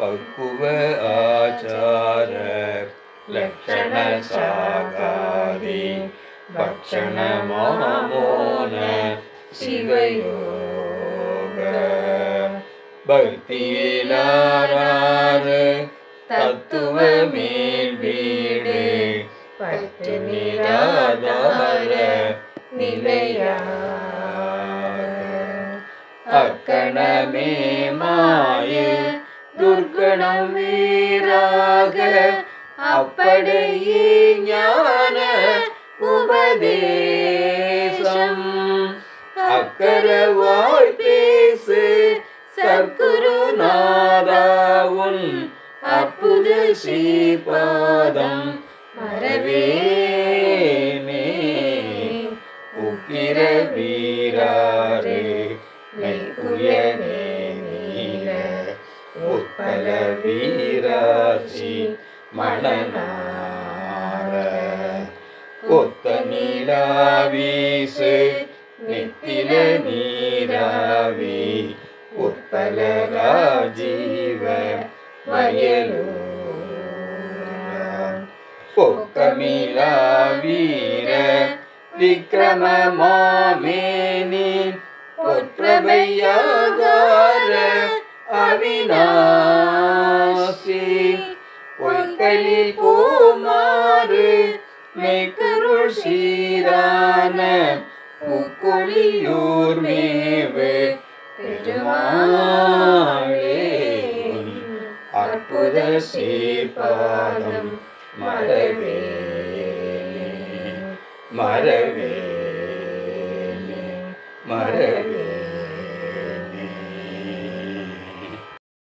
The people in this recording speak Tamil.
பக்குவ ஆச்சார லக்ஷண சாகாரி பக்ஷண மாமோன சிவயோக. பக்தியிலாராறு தத்துவ மேல் வீடு பற்று நிராதார அக்கணமே மாயே துர்கணம் வீராக அப்படியே ஞான உபதேசம். அக்கரவாய் பேசு சர்க்குருநாதாவுன் அற்புத ஸ்ரீபாதம். மறவேனே உக்கிர வீரா. உப்பல வீராசி மணனார கொத்த நீராவீசு நித்தில நீராவி. உட்பல ராஜீவ வயலூர் பொக்கமிலா வீர விக்ரம மாமேனி பொற்றவையாகார அவினாசி. பொற்களில் பூமாறு மெய்கருள் சீரான புக்கொழியூர் மேவு. பெருமாளே அற்புத சீர்பாதம் மறவேனே மறவேனே மறவே.